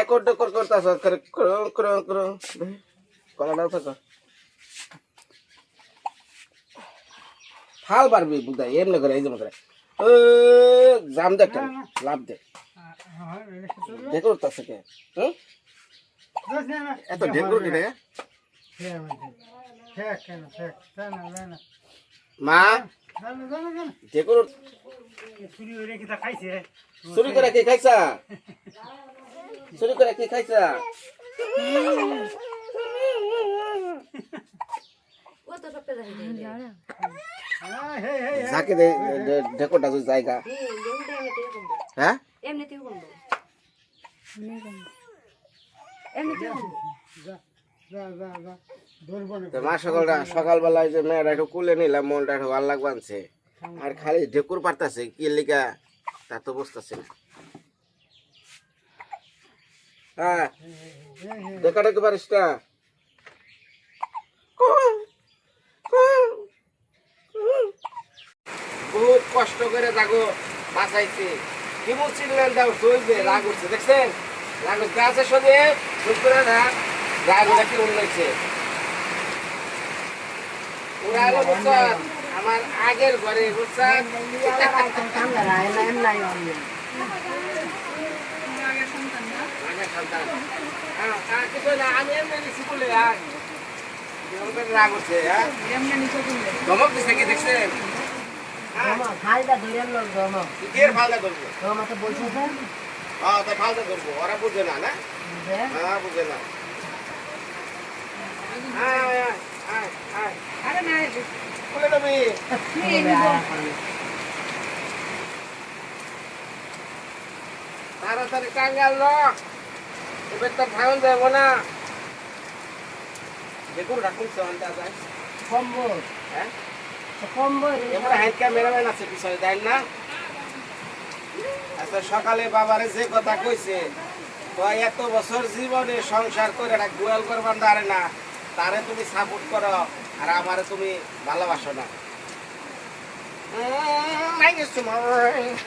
ঢেকর decor করতেছ করে, ক্রং ক্রং ক্রং কলাটাও থাকো ফাল পারবি বুদাই এমনি করে এই যে করে জাম দেখ লাভ দে। ঢেকর করতেছে কে? এত ঢেকর কে রে। মা? ঢেকর চুরি করে কি খাইছা? চুরি করে কি খাইছা? এমনিতেই কমবো হ্যাঁ? মা সকালটা সকালবেলায় যে মেয়েরা একটু কুলে নিলাম, মনটা একটু ভালো লাগবানছে। আর খালি ঢেকুর পারতাছে, কি লিগা, তা তো বুঝতেছে না। হ্যাঁ। দেখা দেখতে পারিস না। বহুত কষ্ট করে তাকে বাঁচাইছে। কি বলছিলেন দাও চলবে রাগ উঠছে দেখছেন? রাগ উঠছে। গাছের সঙ্গে চুপ করে না। রাগ ওটা কি উন্নয়ছে ওরা হলো বুঝছেন আমার আগের ঘরে বুঝছেন ওরা বুঝে না, না? হ্যাঁ, বুঝে না। আয়, আয়। খুলে দেবি। তাড়াতাড়ি কাঙ্গাল র। ভাঙন না দেখুন রাখুন যায় হ্যাঁ আচ্ছা সকালে বাবারে যে কথা কইছে এত বছর জীবনে সংসার করে না গোয়াল করবার দাঁড়ে না তারে তুমি সাপোর্ট করো আর আমারে তুমি ভালোবাসো।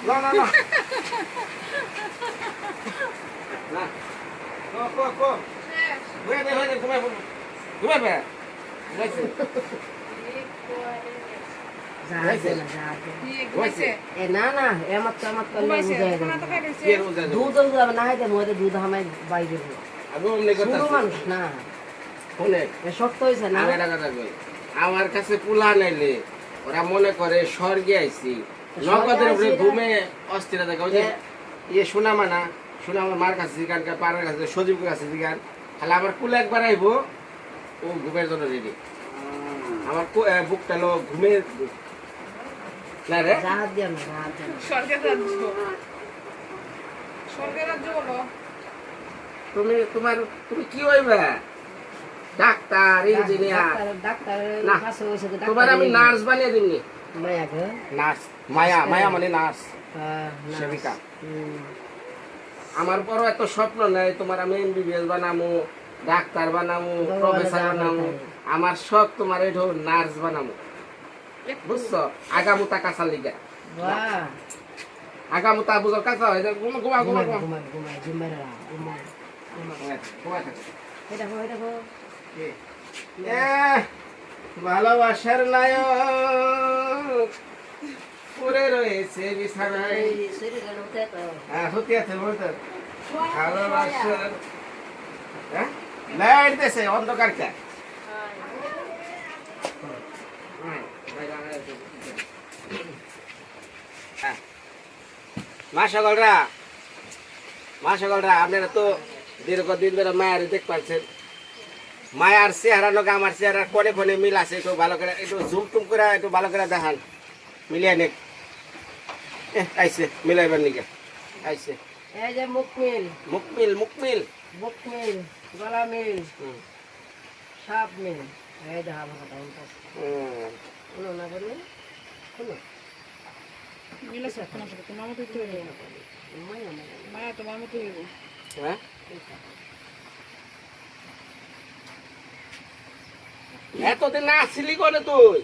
না, না, না। না। ঘুরে ঘুমাই পড়ব। ঘুমাই। ঘুমাইছে। না এমত চমত করলে? দুধ দুধ। মানুষ শক্ত হয়েছে। আমার কাছে পুলা নাইলে ওরা মনে করে স্বর্গে আইছি নগদের উপরে। ঘুমে অস্থিরতা থাকে ওই যে ইয়ে শোনামা না শোনামার মার কাছে জিগান পাড়ার কাছে সজীবের কাছে জিগান। তাহলে আমার কুলে একবার আইবো ও ঘুমের জন্য রেডি আমার বুকটা লো না রে? স্বর্গের রাজ্য। স্বর্গের রাজ্য বলো। তুমি তোমার তুমি কি হইবে? Doctor engineer. তোমার আমি ডাক্তার নার্স বানিয়ে দিমনি মায়া নার্স মায়া মায়া মানে নার্স। হ্যাঁ, সেবিকা। হুম। আমার বড় এত স্বপ্ন নাই তোমার আমি এমবিবিএস বানামু ডাক্তার বানামু প্রফেসর বানামু আমার সব তোমার এই নার্স বানামু। বুঝছ? আগামুতা কাঁচা লিগা। আগামুতা বুঝো কাঁচা হয়ে যায় ঘুমা ঘুমা ঘুমা ঘুমা। ঘুমায়, ঘুমায় থাকো। এই দেখো এই দেখো। এহ, ভালোবাসার নায়ক পড়ে রয়েছে বিছানায়। হ্যাঁ সত্যি আছে বলতো ভালোবাসার হ্যাঁ? লাইট দেশে অন্ধকার মা সকলরা মা সকলরা আপনারা তো দীর্ঘদিন ধরে মায়ের দেখ পাচ্ছেন। মায়ার চেহারা লোক আমার চেহারা কোনে কোনে মিল আছে একটু ভালো করে একটু জুম টুম করে একটু ভালো করে দেখান। মিলিয়ে নেক। আইছে মিলাইবার নিকে। আইছে। এই যে মুকমিল মুকমিল মুকমিল মুকমিল গলা মিল হুম। সাপ মিল। এই দেখো আমার কথা বলতো। শুনো না বললে? শুনো মিলেছে তোমার সাথে তোমার মতো হইবো। মায়া তোমার মতো হ্যাঁ এতদিন আসছিলি কোনে তুই?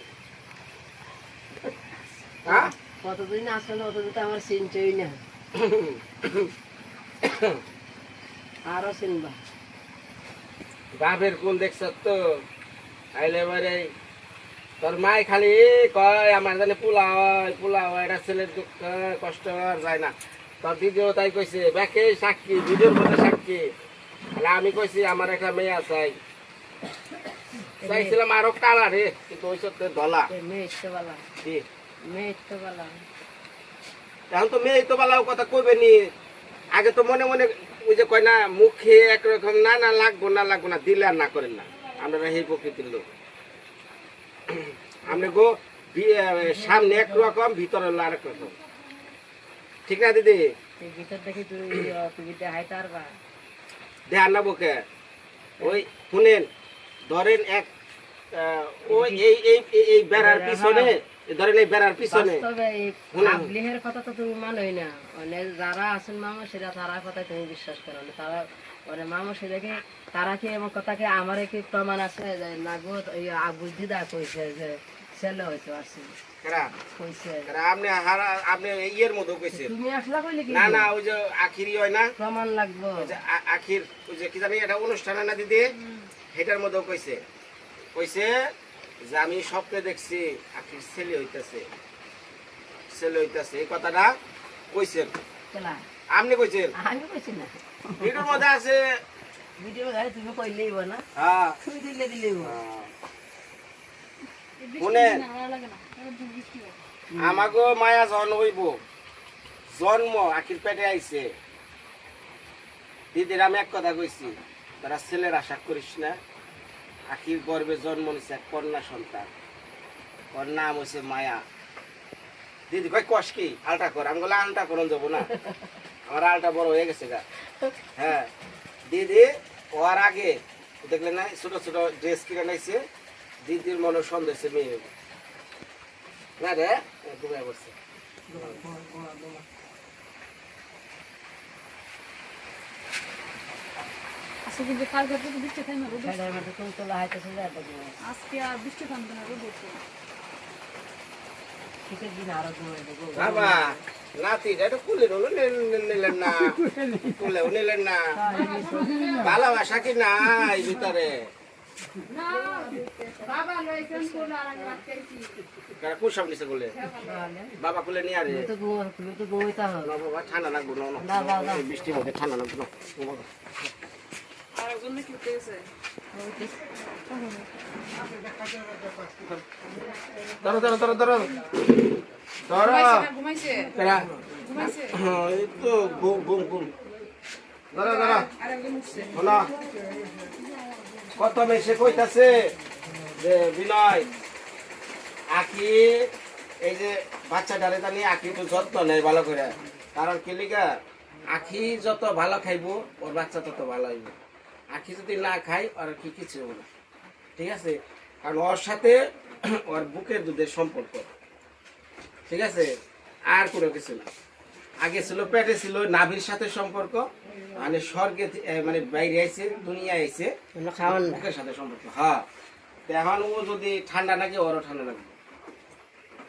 হ্যাঁ? কতদিন আসলে অতদিন তো আমার চিনছই না। আরও চিনবা। বাপের কোন দেখছ তো? আইলে এবারে তোর মাই খালি কয় আমার জানে পোলা হয় পোলা হয় এটা ছেলের দুঃখ কষ্ট যায় না। তোর দিদিও তাই কইছে ব্যাকে সাক্ষী ভিডিওর মধ্যে সাক্ষী। তাহলে আমি কইছি আমার একটা মেয়ে আছে। চাইছিলাম আরও কালা রে কিন্তু ওই সত্যি ধলা। মেয়ে এখন তো মেয়ে তো বালাও কথা কইবে নি। আগে তো মনে মনে ওই যে কয় না মুখে একরকম না না লাগবো না লাগবো না দিলে আর না করেন না। আমরা এই প্রকৃতির লোক। আপনি গো সামনে এক রকম ভিতরে হলো আরেক রকম ঠিক না দিদি? ধ্যান না বুকে। ওই শুনেন ধরেন এক ওই এই এই এই- এই বেড়ার পিছনে ধরেন এই বেড়ার পিছনে। কথা তো তুমি মানোই না। মানে যারা আছেন মামা সেটা তারা কথা তুমি বিশ্বাস করো না। তারা মানে মামা সে তারা কি এমন কথাকে আমার কি প্রমাণ আছে যে না বুদ্ধি দা কইছে যে ছেলে হইতে পারছি কেরা? কইছে। কেরা, আপনি আপনি ইয়ের মতো কইছে। তুমি আসলা কি না না ওই যে আখিরি হয় না? প্রমাণ লাগবো। আখির ওই যে কি জানি এটা অনুষ্ঠান না দিদি? সেটার মধ্যেও কইছে। কইছে যে আমি স্বপ্নে দেখছি আখির ছেলে হইতাছে। ছেলে হইতাছে এই কথাটা কইছেন? আপনি কইছেন? আমি কইছি না। ভিডিওর মধ্যে আছে। ভিডিও গাড়ি তুমি কইলেই না। হ্যাঁ। তুমি দিলে দিলেই হ্যাঁ। শুনেন মায়া জন হইব। জন্ম আখির পেটে আইছে। দিদির আমি এক কথা কইছি তারা ছেলের আশা করিস না। আখির গর্বে জন্ম নিছে কন্যা সন্তান। ওর নাম হইছে মায়া। দিদি কয় কষ কি? আলটা কর। আমি বলে আলটা করন যাব না। আমার আলটা বড় হয়ে গেছে গা। হ্যাঁ। দিদি, ওর আগে, দেখলেন না, ছোট ছোট ড্রেস কিনে নাইছে দিদির মনে সন্দেহ হয়েছে মেয়ে না রে ঘুমিয়ে পড়ছে। কিন্তু কালকে তো বৃষ্টি রোদ আজকে আর বৃষ্টি থামবে না রোদ বাবা নাতি এটা কুলে নিলেন না। কুলেও নিলেন না। ভালোবাসা কি নাই ভিতরে? বাবা কুলে নিয়ে আরে। ঠান্ডা লাগবো না বৃষ্টির মধ্যে ঠান্ডা লাগবো না। ধরো ধরো ধরো ধরো ধরো ঘুমাইছে কারা? ঘুমাইছে। এই তো ঘুম ঘুম ঘুম। ধরো ধরো আর একজন উঠছে শোনো কত মেসে কইতাছে? যে বিনয় আখি এই যে বাচ্চা ডালে জানি আখি তো যত্ন নেই ভালো করে। কারণ কি লিগা? আখি যত ভালো খাইবো ওর বাচ্চা তত ভালো হইব। আখি যদি না খাই ওর কি কিছু না। ঠিক আছে? কারণ ওর সাথে ওর বুকের দুধের সম্পর্ক। ঠিক আছে? আর কোনো কিছু না। আগে ছিল পেটে ছিল নাভির সাথে সম্পর্ক মানে স্বর্গে মানে বাইরে আইছে দুনিয়া আইছে খাওয়ান বুকের সাথে সম্পর্ক হ্যাঁ। এখন ও যদি ঠান্ডা লাগে ওরও ঠান্ডা লাগবে।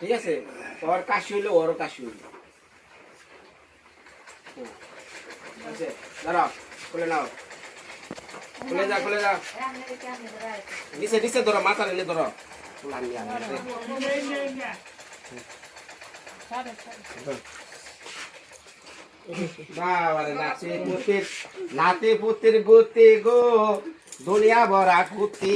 ঠিক আছে? ওর কাশি হইলে ওরও কাশি হইলে। আছে দাঁড়াও খুলে নাও। খুলে যা খুলে যা। নিচে নিচে ধরো, মাথা নিলে ধরো। বাবারে পুতির নাতে গুতি গো, দুনিয়া ভরা কুতি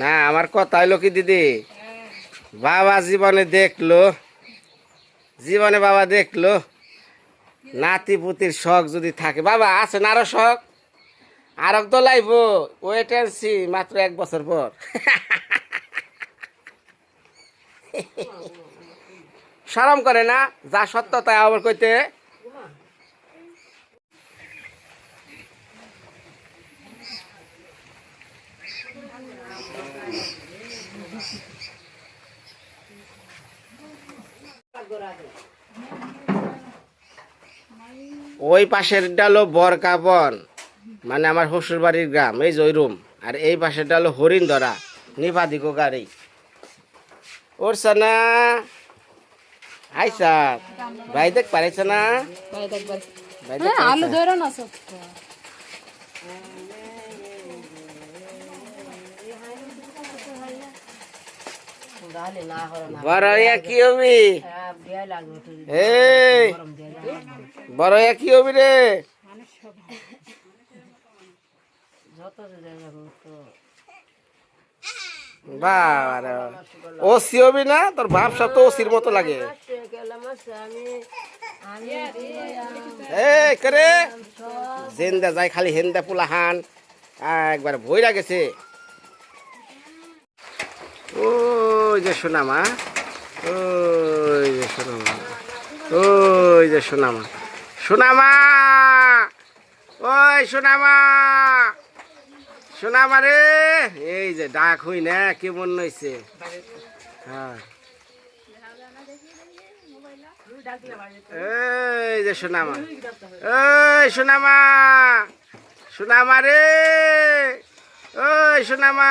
না, আমার কথা হইল কি, দিদি? বাবা জীবনে দেখল, জীবনে বাবা দেখল নাতি পুতির শখ যদি থাকে। বাবা, আছে না আরও শখ? আর তো লাইব ওয়েট অ্যান্ড সি মাত্র এক বছর পর। সরম করে না, যা সত্য তাই আবার কইতে। ওই পাশের ডালো বরকাবন মানে আমার শ্বশুর বাড়ির গ্রাম এই জয়রুম আর এই পাশের ডালো হরিণ ধরা নিপাদিকো গাড়ি আইসা ভাই দেখ পারেছ না ভাই দেখ হ্যাঁ না হলো কি হবি? কি হবি ও না? তোর বাপ সব তো ওসির মতো লাগে। জেন্দা যায় খালি হেন্দা পোলা হান। একবার ভইরা গেছে। ওই যে সোনামা ওই যে সোনামা। ওই যে সোনামা। সোনামা! ওই সোনামা! সোনামা রে! এই যে ডাক হই না, কেমন হইছে? হ্যাঁ। এই যে সোনামা। ওই সোনামা! সোনামা রে! ওই সোনামা!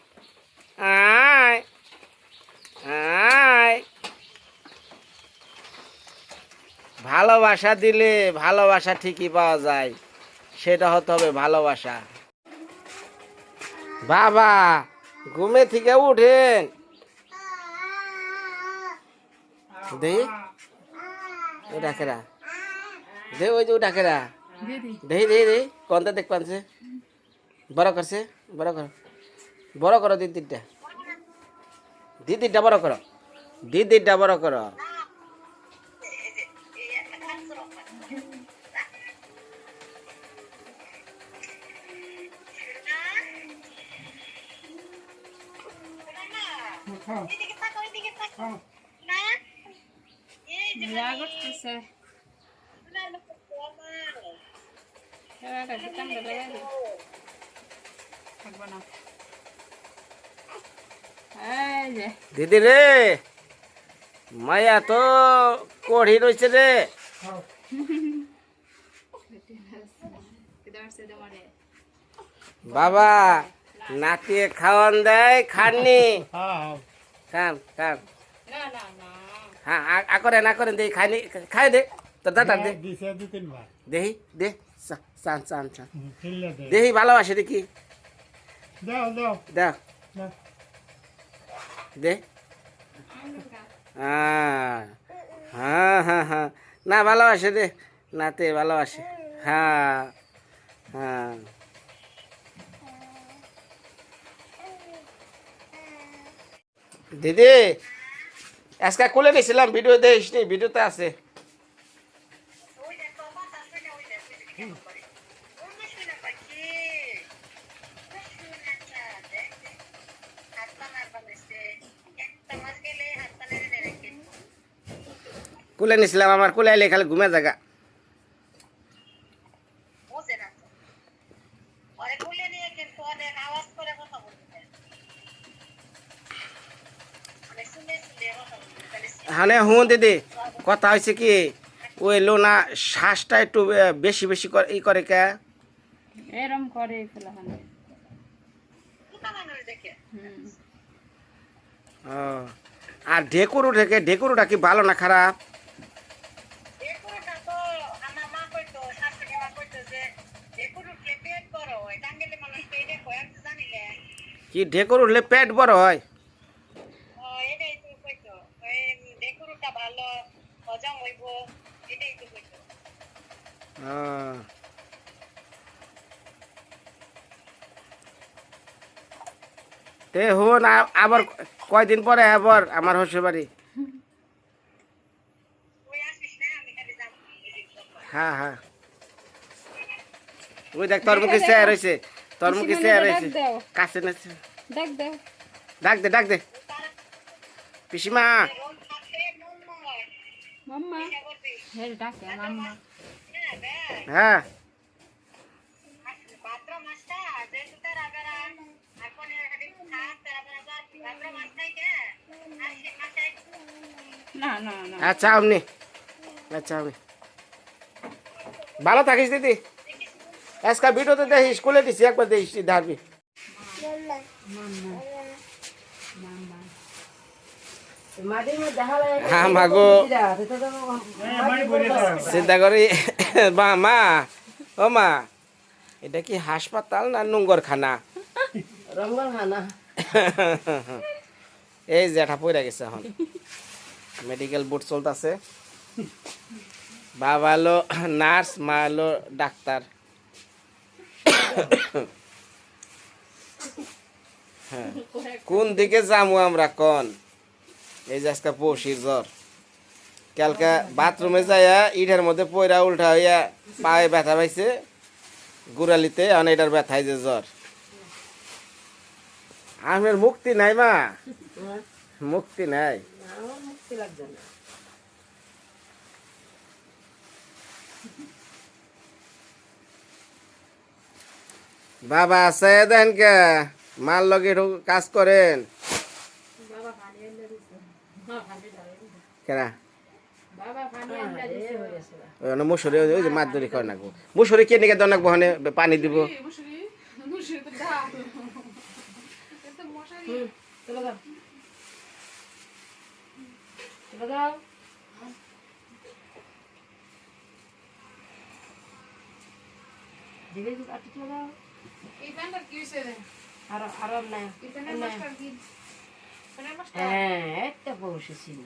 আয় আয়। ভালোবাসা দিলে ভালোবাসা ঠিকই পাওয়া যায়, সেটা হতে হবে ভালোবাসা। বাবা, ঘুমে থেকে উঠেন। দে। ডাকেরা দে, ওই যে ডাকেরা দে দে দে। কোনটা দেখ পানছে? বড় করছে, বড় কর। বড় করো দিদিটা দিদিটা বড় করো দিদিটা বড় করো থাকব না এই যে দিদি রে মায়া তো কড়ি রয়েছে রে। বাবা নাতিয়ে খাওয়ান দেয় খাননি। খান খান। না না না হ্যাঁ আ- করেন আ করেন দেখি খাইনি খাই দে তোর দাদা দে। দেহি দে চান চান চান। খেললে দে। দেহি ভালোবাসে দেখি। দাও দাও। দেখ দাও। দে। হ্যাঁ। হ্যাঁ হ্যাঁ হ্যাঁ। না, ভালোবাসে দে। নাতে ভালোবাসে। হ্যাঁ হ্যাঁ। দিদি, আজকে খুলে নিয়েছিলাম, ভিডিও দেখিস নি ভিডিওতে আছে। কুলে নিয়েছিলাম আমার কুলে আইলে খালি ঘুমে জায়গা হ্যাঁ। হুঁ দিদি কথা হয়েছে কি ওই লোনা শ্বাসটা একটু বেশি বেশি করে ই করে কে? এরম করে ও, আর ঢেকুর উঠে ঢেকুরটা কি ভালো না খারাপ? কি ঢেকুর উঠলে পেট বড় হয়? ভালো হজম হইব এটাই তো কইতো ও। তে হন আবার কয়দিন পরে আবার আমার শ্বশুর বাড়ি তুই আসিস না? আমি খালি যাব। হ্যাঁ হ্যাঁ। ওই দেখ তোর মুখে চেয়ার হয়েছে? তোর মুখে চেয়ার হয়েছে? কাছে না দেখ দেখ ডাক দে ডাক দে। পিসিমা। মাম্মা। ডাকে হ্যাঁ। না আচ্ছা আপনি আচ্ছা আপনি ভালো থাকিস দিদি। আজকে ভিডিওতে দেখি স্কুলে দিছি একবার দেখিস ধারবি। লাগে হ্যাঁ চিন্তা করি মা মা ও মা এটা কি হাসপাতাল না নোংর খানা এই জ্যাঠা পড়ে গেছে এখন। মেডিকেল বোর্ড চলতেছে। বাবা হলো নার্স মা হলো ডাক্তার। হ্যাঁ। কোন দিকে যাব আমরা কন? এই যে আজকে পৌষির জ্বর। কালকে বাথরুমে যাইয়া ইটার মধ্যে পয়রা উল্টা হইয়া পায়ে ব্যথা পাইছে গুড়ালিতে এখন এটার ব্যথায় যে জ্বর। আমার মুক্তি নাই মা। মুক্তি নাই। মুক্তি না। বাবা আছে দেন কে? মার লগে কাজ করেন। কেনা ওই জন্য মুসুরি ওই যে মাছ ধরি করে নাকবো মুসুরি কে নিকে দনাকবো হনে পানি দিব। আটকে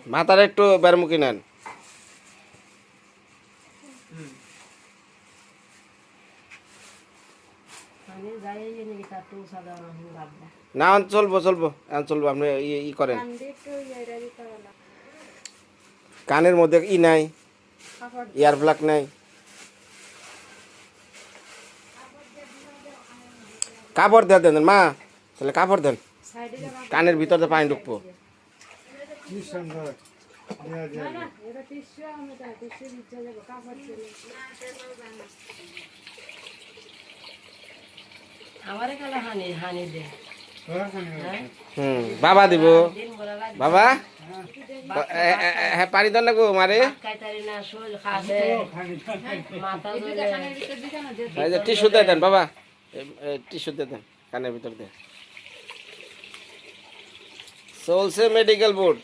মাথার একটু বেরমুখী নেন। ভাবনা। না চলবো চলবো চলবো আপনি ই- ই করেন। কানের মধ্যে ই নাই ইয়ার প্লাগ নাই। কাপড় দিয়ে দেন মা। তাহলে কাপড় দেন। কানের ভিতরে পানি ঢুকবো। হ্যাঁ? হুম বাবা দিব। দিন বাবা? হ্যাঁ পানি দেন না গো মারে খাইতারি না শোল খাবে মাথা ধরে এই যে টিস্যু দিয়ে দেন বাবা। টিস্যু দিয়ে দেন কানের ভিতর দিয়ে। চলছে মেডিকেল বোর্ড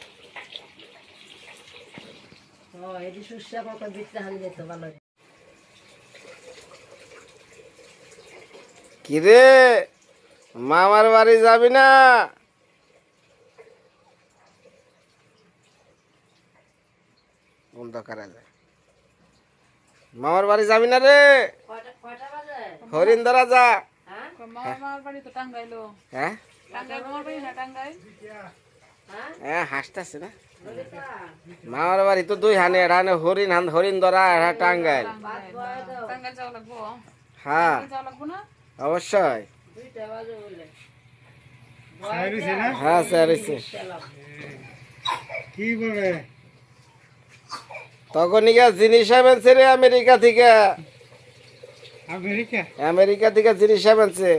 কিরে মামার বাড়ি যাবি না? অন্ধকারে যায় মামার বাড়ি যাবি না রে? কয়টা কয়টা হরিন্দরা যা হ্যাঁ? মামার বাড়ি তো টাঙ্গাইলো। হ্যাঁ? টাঙ্গাই মামার বাড়ি না টাঙ্গাই হ্যাঁ? হ্যাঁ হাসতেছে না? মামার বাড়ি তো দুই হানে হরিণ হান হরিণ ধরা এড়া টাঙ্গাইল। হ্যাঁ। যাওয়া লাগবো না? অবশ্যই। হ্যাঁ স্যার কি বলে? তখন ইগা জিনিস আনছে রে আমেরিকা থেকে। আমেরিকা? আমেরিকা থেকে জিনিস আনছে।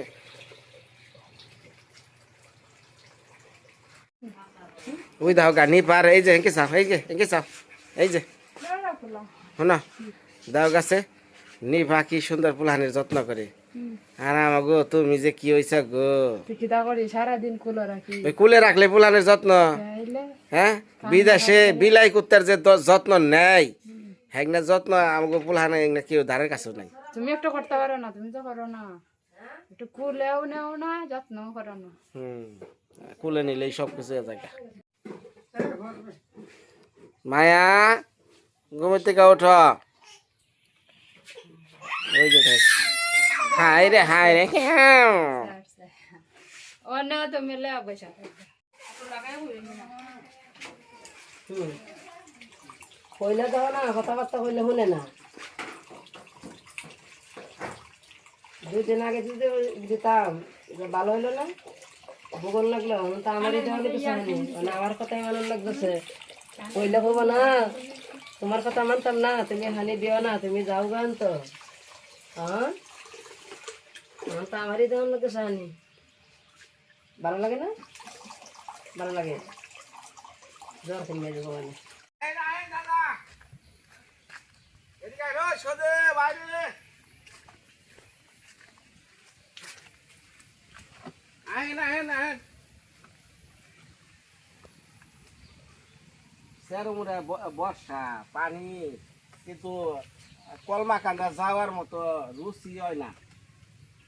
ওই দাও গানি পার এই যে হেঁকে চাও এই যে হেঁকে চাও এই যে। শোনা দাও গাছে। নিভা কি সুন্দর পুলানের যত্ন করে। আর আমাগো তুমি যে কি হইছা গো? কিতা করি সারাদিন কুলো রাখি ওই কুলে রাখলে পুলানের যত্ন। হ্যাঁ? বিদেশে বিলাই কুত্তার যে যত্ন নেয় হ্যাঁ না যত্ন আমাকে পুলানে কেউ ধারের কাছেও নাই। তুমি একটু করতে পারো না তুমি তো করো না। একটু কুলেও নেও না যত্নও করো না। হুম কুলে নিলেই সব কিছু জায়গা মায়া ঘুমের থেকে ওঠ। ওই যে হাই রে হাই রে হ্যাঁ। অন্য তো মেলে পয়সা কইলে যাও না কথাবার্তা কইলে শুনে না। দুই দিন আগে যদি দিতাম ভালো হইল না ভূগোল লাগল তো আমারই দেওয়া লাগতেছে মানে আমার কথাই মানার লাগতেছে। কইলে হব না তোমার কথা মানতাম না তুমি হানি দিও না তুমি যাও গান তো। হ্যাঁ? আমার তো আমারই দেওয়ার লাগতেছে হানি ভালো লাগে না? ভালো লাগে। জ্বর কমে যাব মানে। বর্ষা, পানি, কিন্তু কলমা কান্দা যাওয়ার মতো রুচি হয় না।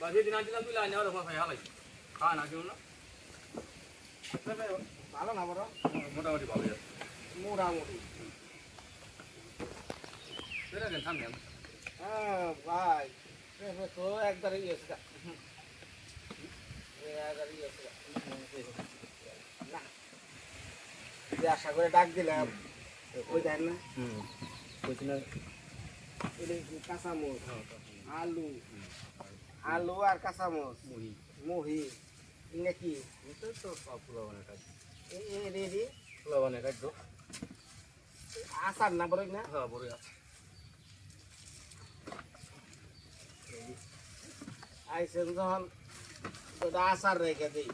বলে তো? তবে ভালো না বড়? মোটামুটি ভালো যাচ্ছে। মোটামুটি। হ্যাঁ ভাই। তো একবারে ইয়ে না। আশা করে ডাক দিলাম ওই দেন না। এটা কি কাঁচামরিচ আলু আলু আর কাঁচামরিচ। মুহি এগুলো কি? এ- এ- এ- এ- আচার না বড় না? আইসেন যখন আচার রেখে দিই।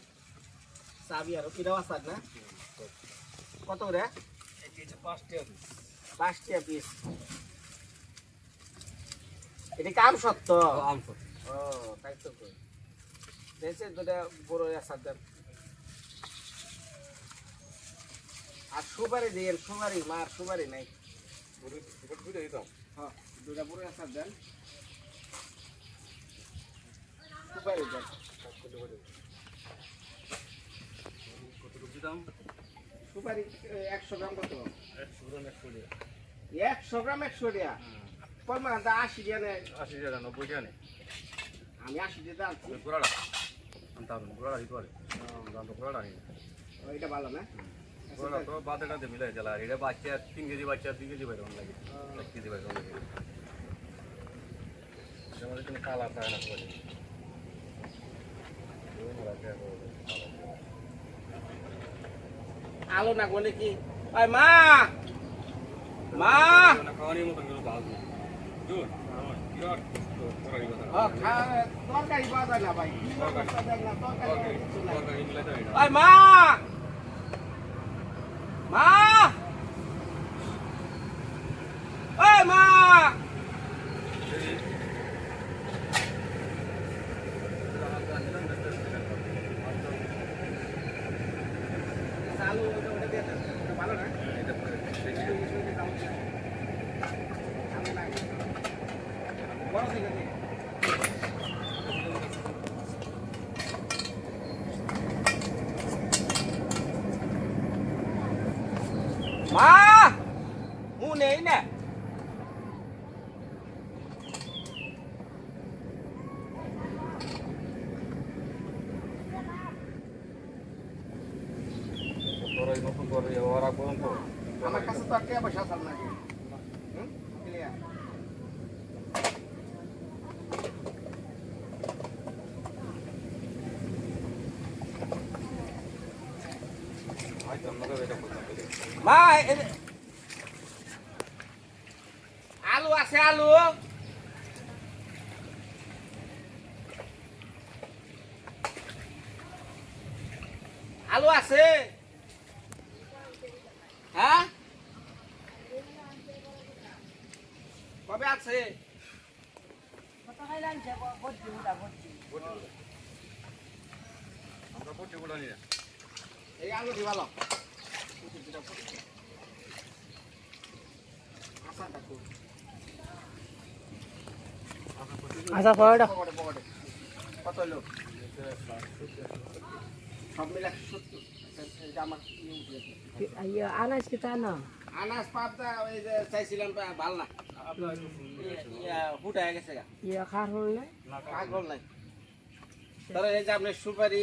চাবি আর এটাও আচার না? কত রে পাঁচটা পিস এটা কাম সত্য। ও তাই তো কই। দেশে দুটা বড় আচার দেন আর সুপারি সুপারি মার সুপারি নাই। হ্যাঁ দুটা বড় দেন। সুপারি দেন। সুপারি একশো গ্রাম কত? একশো গ্রাম একশো টাকা। কলমা দা আশি টাকা নেয়? আশি টাকা নব্বই টাকা নেই আমি আশি টাকা আনছি গোড়াটা আনতাম গোড়াটা দিতে পারে দাম তো গোড়াটা নিই ও, এটা ভালো না? গোড়াটা তো বাতেটাতে মিলাই জ্বালা আর এটা বাচ্চা তিন কেজি বাচ্চা দুই কেজি বাইরে লাগে। এক কেজি বাইরে লাগে। এটা আমাদের কোনো কালার থাকে না সবাই আলো না বলে কি মা! মা! মা! মা ওই মা চালু ওটা ওটা দিয়ে দেন। ওটা ভালো না ভালো লাগে। বড় থেকে দিন। মা ও নেই না তরকারি নতুন করে ওরা পর্যন্ত আমার কাছে তো আর টাকা পয়সা আছে না হুম ক্লিয়ার হয়তো আমাদের এটা করতে হবে মা আলু আছে আলু। আলু আছে। হ্যাঁ? কবে আছে? আমরা পড়তে বলা নিয়ে এই আলু দি ভালো। আচ্ছা কত হলো? সব মিলে একশো সত্তর। আমার ইয়ে আনাজ কি তা না? আনাজ পাবদা ওই যে চাইছিলাম ভালো না হয়ে গেছে গা। ইয়ে খার হল না পাগল নাই। তাহলে এই যে আপনার সুপারি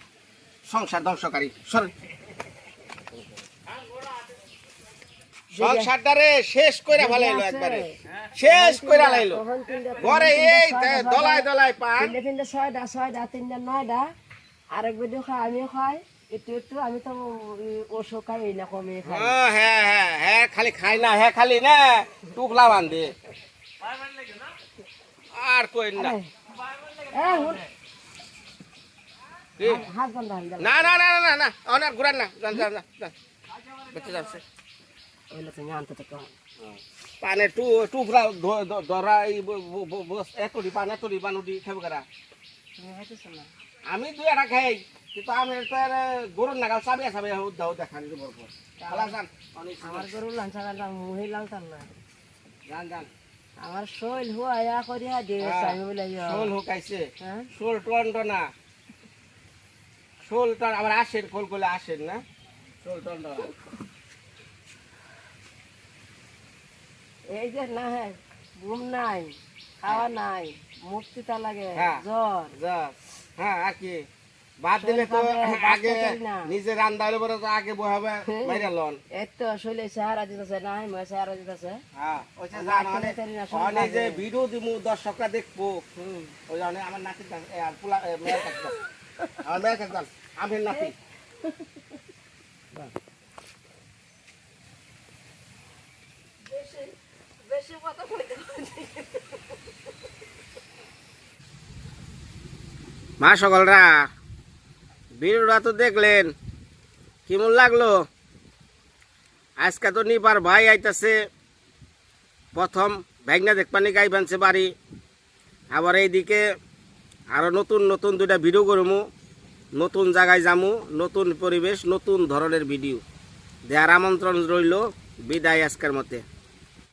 সংসার ধ্বংসকারী। সর সংসারটারে শেষ করে ফেলাইলো একবারে। শেষ করে লাইলো। তিনটা ঘরে এই দলায় দলায় পান। তিনটা ছয়টা ছয়টা তিনটা নয়টা। আরেক আমিও খাই। একটু একটু আমি তো ওষুধ খাই এই না কমে খাই। ও, হ্যাঁ হ্যাঁ হ্যাঁ খালি খাই না হ্যাঁ খালি না টুকলা বান্ধে। আর কই না হুন কি? হাত বন্ধ হান না না না না না না অনেক ঘুরান না যান যান যান, বেঁচে যাচ্ছে। পানে টু টুকরা ধরা এতটি পান এতটি পান উঠি খাবে কারা তুমি খাইতেছ না? আমি দুই একটা খাই কিন্তু আমি তো গরুর নাগাল চাবিয়া চাবিয়া দাও দেখানি অনেক আমার গরু লাঞ্চা কাটা মুহি লাংতাম না যান যান। আমার শৈল হুয়া করিয়া দিয়ে বলে শোল হুকাইছে। হ্যাঁ? শোল টন্ড না শোল টন আবার আসেন খোল খোলে আসেন না? শোল এই যে না হ্যাঁ ঘুম নাই খাওয়া নাই লাগে হ্যাঁ। জ্বর। হ্যাঁ আর কি? বাদ দিলে তো আগে না। নিজে রান্না হলে পরে তো আগে বহাবে মাইরা লন। এই তো শৈলে চেহারা দিতেছে নাই মই চেহারা দিতেছে হ্যাঁ না, যে লাগে। ভিডিও দিমু দর্শকরা দেখব। ওই আমার এ, আর পোলা মেয়ের। আমার কাছে যান আমি নাতি। মা সকলরা ভিডিওটা তো দেখলেন কেমন লাগল? আজকে তো নিবার ভাই আইতাছে, প্রথম ভাইগনা দেখবানি গাই বানছে বাড়ি, আবার এইদিকে আরও নতুন নতুন দুইটা ভিডিও করব নতুন জায়গায় যামু নতুন পরিবেশ নতুন ধরনের ভিডিও। দেয়ার আমন্ত্রণ রইল বিদায় আজকের মতে।